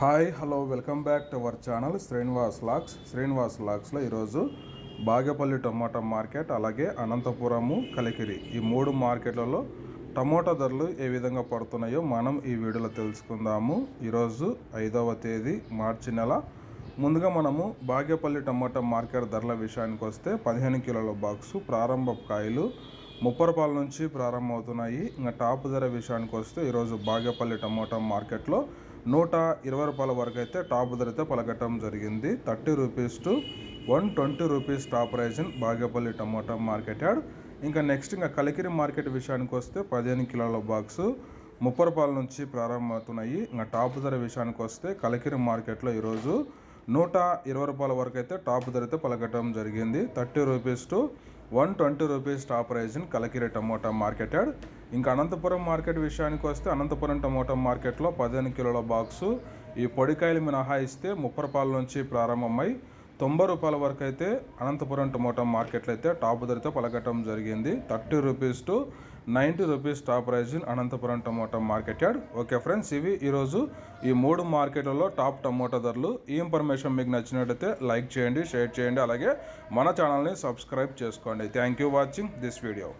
Hi hello welcome back to our channel Srinivas lakhs Srinivas లాక్స్లో ఈరోజు బాగేపల్లి టమాటా market అలాగే అనంతపురము కలికిరి. ఈ మూడు మార్కెట్లలో టమోటా ధరలు ఏ విధంగా పడుతున్నాయో మనం ఈ వీడియోలో తెలుసుకుందాము. ఈరోజు ఐదవ తేదీ మార్చి నెల. ముందుగా మనము బాగేపల్లి టమాటా మార్కెట్ ధరల విషయానికి వస్తే పదిహేను కిలోల బాక్సు ప్రారంభ కాయలు ముప్పై రూపాయల నుంచి ప్రారంభమవుతున్నాయి. ఇంకా టాప్ ధర విషయానికి వస్తే ఈరోజు బాగేపల్లి టమోటా మార్కెట్లో నూట ఇరవై రూపాయల వరకు అయితే టాప్ ధర అయితే పలకటం జరిగింది. Thirty rupees to one twenty rupees top price in Bagepalli tomato market yard ఇంకా నెక్స్ట్ ఇంకా కలికిరి మార్కెట్ విషయానికి వస్తే పదిహేను కిలోల బాక్సు ముప్పై రూపాయల నుంచి ప్రారంభమవుతున్నాయి. ఇంకా టాప్ ధర విషయానికి వస్తే కలికిరి మార్కెట్లో ఈరోజు నూట ఇరవై రూపాయల వరకు అయితే టాప్ ధర అయితే పలకటం జరిగింది. Thirty rupees to one twenty rupees top price in Kalikiri tomato market yard. ఇంకా అనంతపురం మార్కెట్ విషయానికి వస్తే అనంతపురం టమోటా మార్కెట్లో పదిహేను కిలోల బాక్సు ఈ పొడికాయలు మినహాయిస్తే ముప్పై రూపాయల నుంచి ప్రారంభమై తొంభై రూపాయల వరకు అయితే అనంతపురం టమోటా మార్కెట్లో అయితే టాప్ ధరతో పలకటం జరిగింది. Thirty rupees to ninety rupees top price in Anantapuram tomato market yard. Okay friends ఇవి ఈరోజు ఈ మూడు మార్కెట్లలో టాప్ టమోటా ధరలు. ఈ ఇన్ఫర్మేషన్ మీకు నచ్చినట్టయితే లైక్ చేయండి షేర్ చేయండి అలాగే మన ఛానల్ని సబ్స్క్రైబ్ చేసుకోండి. Thank you watching this video